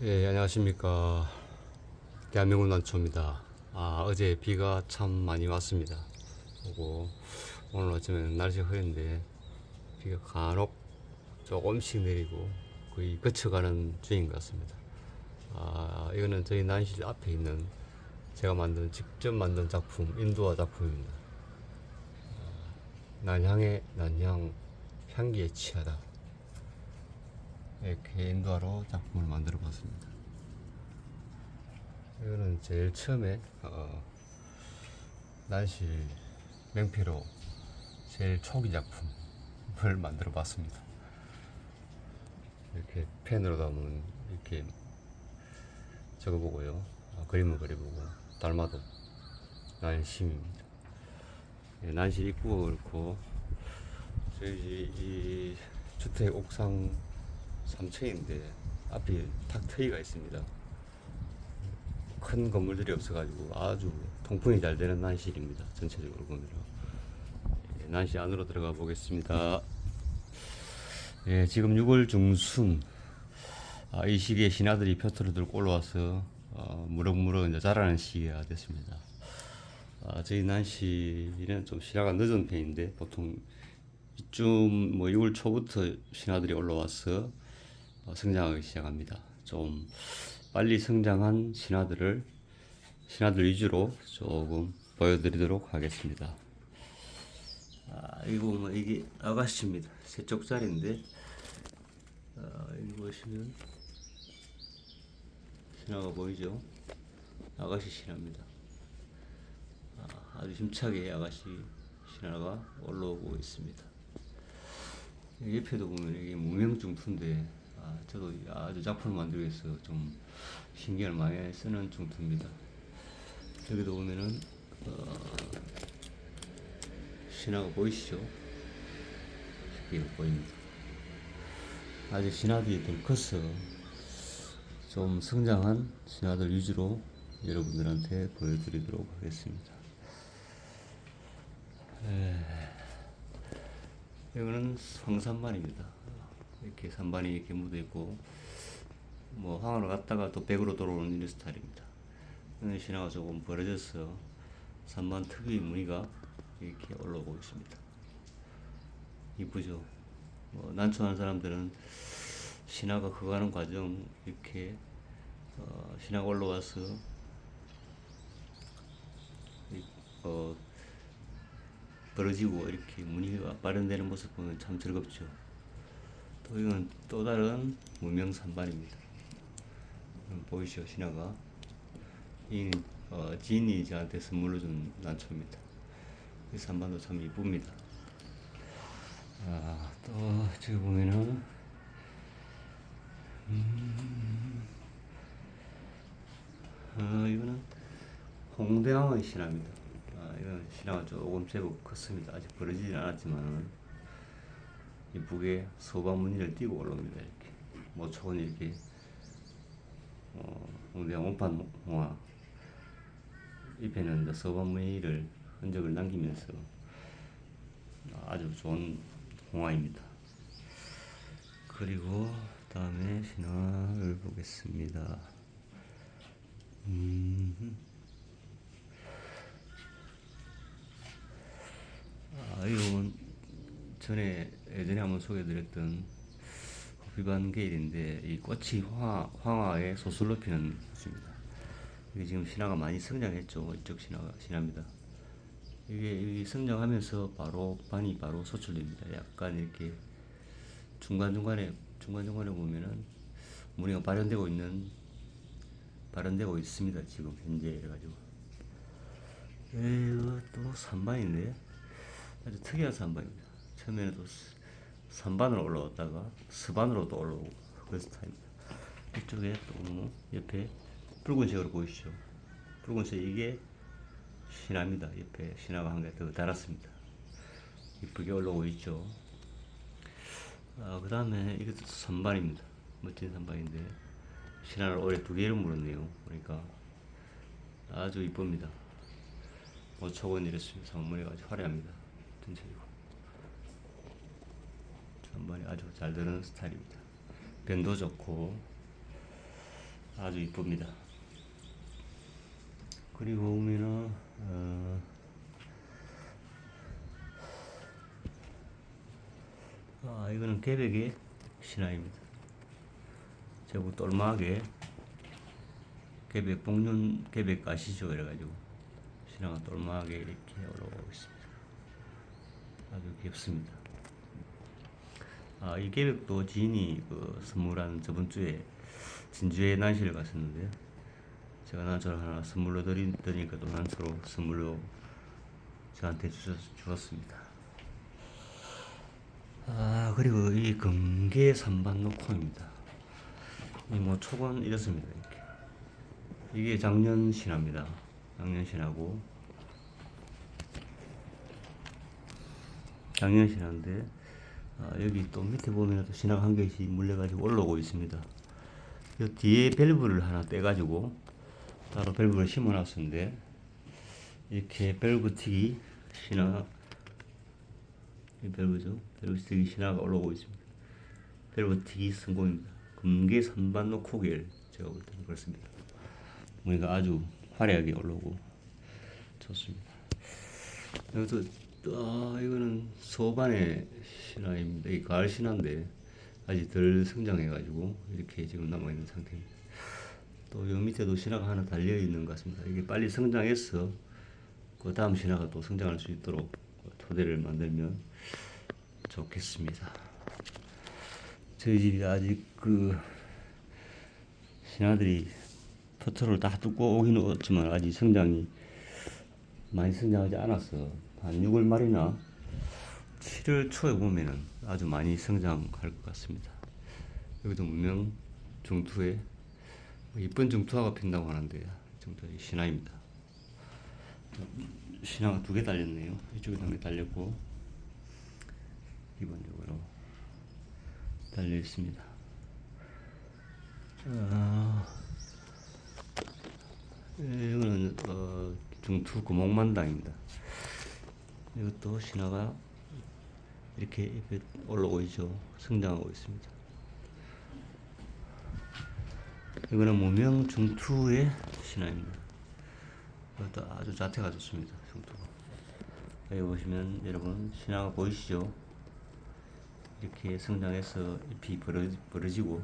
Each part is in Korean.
예, 안녕하십니까. 대한민국 난초입니다. 아, 어제 비가 참 많이 왔습니다. 그리고 오늘 아침에는 날씨가 흐린데 비가 간혹 조금씩 내리고 거의 그쳐가는 중인 것 같습니다. 아, 이거는 저희 난실 앞에 있는 제가 만든, 직접 만든 작품, 인도화 작품입니다. 아, 난향의 난향, 향기에 취하다. 이렇게 인도화로 작품을 만들어 봤습니다. 이거는 제일 처음에 어, 난실 명패로 제일 초기 작품을 만들어 봤습니다. 이렇게 펜으로도 한번 이렇게 적어보고요. 어, 그림을 그려보고 닮아도 난심입니다. 예, 난실 입구가 그렇고 저희 이 주택 옥상 3층인데 앞이 탁 트이가 있습니다. 큰 건물들이 없어가지고 아주 통풍이 잘 되는 난실입니다. 전체적으로 보면 예, 난실 안으로 들어가 보겠습니다. 예, 지금 6월 중순 아, 이 시기에 신하들이 표토를 들고 올라와서 어, 무럭무럭 이제 자라는 시기가 됐습니다. 아, 저희 난시는 좀 신화가 늦은 편인데 보통 이쯤 뭐 6월 초부터 신하들이 올라와서 어, 성장하기 시작합니다. 좀 빨리 성장한 신하들을 신하들 위주로 조금 보여드리도록 하겠습니다. 아, 이거 뭐 이게 아가씨입니다. 세 쪽짜리인데 아, 여기 보시면 신화가 보이죠? 아가씨 신화입니다. 아, 아주 힘차게 아가씨 신화가 올라오고 있습니다. 옆에도 보면 이게 무명중투인데 아, 저도 아주 작품을 만들기 위해서 좀 신경을 많이 쓰는 중투입니다. 여기도 보면은 어, 신화가 보이시죠? 이게 보입니다. 아직 신화들이 덜 커서 좀 성장한 신화들 위주로 여러분들한테 보여드리도록 하겠습니다. 이거는 황산반입니다. 이렇게 산반이 이렇게 묻어 있고 뭐 황으로 갔다가 또 백으로 돌아오는 이런 스타일입니다. 신화가 조금 벌어져서 산반 특유의 무늬가 이렇게 올라오고 있습니다. 이쁘죠? 뭐 난초하는 사람들은 신화가 커가는 과정 이렇게 어, 신화가 올라와서 이- 어, 벌어지고 이렇게 무늬가 발현되는 모습 보면 참 즐겁죠. 또 이건 또 다른 무명산반입니다. 음, 보이시죠 신화가 이 어, 지인이 저한테 선물로 준 난초입니다. 이 산반도 참 이쁩니다. 아, 또 저기 보면은 아, 이거는 홍대왕의 신화입니다. 아, 이건 신화가 조금 제법 컸습니다. 아직 벌어지진 않았지만 이쁘게 소방 무늬를 띄고 올라옵니다. 이렇게 모초는 이렇게 어, 홍대왕 원판 홍화 잎에는 무늬를 흔적을 남기면서 아주 좋은 홍화입니다. 그리고 다음에 신화를 보겠습니다. 음. 아, 이건 전에 예전에 한번 소개드렸던 비반 게일인데 이 꽃이 황, 황화에 소슬로 피는 꽃입니다. 이게 지금 신화가 많이 성장했죠. 이쪽 신화가 신화입니다. 이게 이 성장하면서 바로 반이 바로 소출됩니다. 약간 이렇게 중간 중간에 중간 중간에 보면은 무늬가 발현되고 있는 발현되고 있습니다. 지금 현재 이래가지고 이거 또 3반인데 아주 특이한 3반입니다. 처음에는 또 3반으로 올라왔다가 스반으로 또 올라오고 그런 스타일입니다. 이쪽에 또 옆에 붉은색으로 보이시죠? 붉은색 이게 신화입니다. 옆에 신화가 한 개 더 달았습니다. 이쁘게 올라오고 있죠. 아, 그 다음에 이것도 선반입니다. 멋진 선반인데 신화를 올해 두 개를 물었네요. 그러니까 아주 이쁩니다. 5천 이랬습니다. 선물이 아주 화려합니다. 전체적으로. 선반이 아주 잘 드는 스타일입니다. 변도 좋고 아주 이쁩니다. 그리고 오면은 어, 아 이거는 개백의 신화입니다. 제부 똘마하게 개백 복륜 개백 아시죠? 그래가지고 신화가 똘마하게 이렇게 올라오고 있습니다. 아주 귀엽습니다. 아, 이 계백도 지인이 그 선물한 저번 주에 진주에 난시를 갔었는데 제가 난초를 하나 선물로 드리니까 또 난초로 선물로 저한테 주셨, 주었습니다. 아 그리고 이 금계 산반 녹화입니다. 이 뭐 초건 이렇습니다 이렇게 이게 작년 신화입니다. 작년 신화고 작년 신화인데 아, 여기 또 밑에 보면 또 신화가 한 개씩 물려가지고 올라오고 있습니다. 이 뒤에 밸브를 하나 떼가지고 따로 밸브를 심어놨었는데 이렇게 밸브틱이 신화 이 밸브죠. 밸브틱이 신화가 올라오고 있습니다. 밸브틱이 성공입니다. 금계 선반 노코겔 제가 볼 때는 그렇습니다. 무늬가 아주 화려하게 올라오고 좋습니다. 여기도 아 이거는 소반의 신화입니다. 이 가을 신화인데 아직 덜 성장해가지고 이렇게 지금 남아 있는 상태입니다. 또 요 밑에도 신화가 하나 달려 있는 것 같습니다. 이게 빨리 성장해서 그 다음 신화가 또 성장할 수 있도록 토대를 만들면 좋겠습니다. 저희 집이 아직 그 신화들이 포토를 다 뚫고 오긴 왔지만 아직 성장이 많이 성장하지 않았어. 한 6월 말이나 7월 초에 보면은 아주 많이 성장할 것 같습니다. 여기도 문명 중투에 이쁜 중투화가 핀다고 하는데 중투 신화입니다. 신화가 두 개 달렸네요. 이쪽에도 한개 달렸고 기본적으로 달려 있습니다. 아, 예, 이거는 어, 중투 구멍만당입니다. 이것도 신화가 이렇게 올라오고 있죠. 성장하고 있습니다. 이거는 무명 중투의 신화입니다. 이것도 아주 자태가 좋습니다. 중투가. 여기 보시면 여러분 신화가 보이시죠? 이렇게 성장해서 잎이 벌어, 벌어지고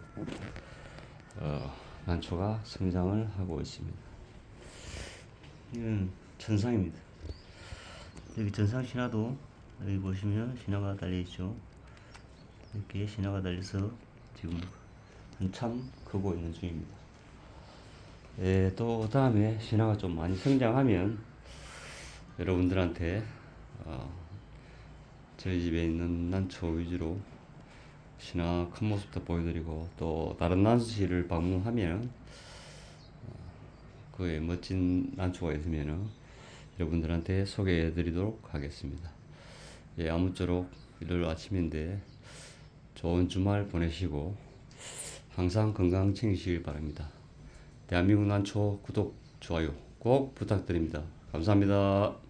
어, 난초가 성장을 하고 있습니다. 이건 천상입니다. 여기 전상 신화도 여기 보시면 신화가 달려 있죠. 이렇게 신화가 달려서 지금 한참 크고 있는 중입니다. 예, 또 다음에 신화가 좀 많이 성장하면 여러분들한테 어, 저희 집에 있는 난초 위주로 신화 큰 모습도 보여드리고 또 다른 난시를 방문하면 어, 그에 멋진 난초가 있으면은 여러분들한테 소개해 드리도록 하겠습니다. 예, 아무쪼록 일요일 아침인데 좋은 주말 보내시고 항상 건강 챙기시길 바랍니다. 대한민국 난초 구독, 좋아요 꼭 부탁드립니다. 감사합니다.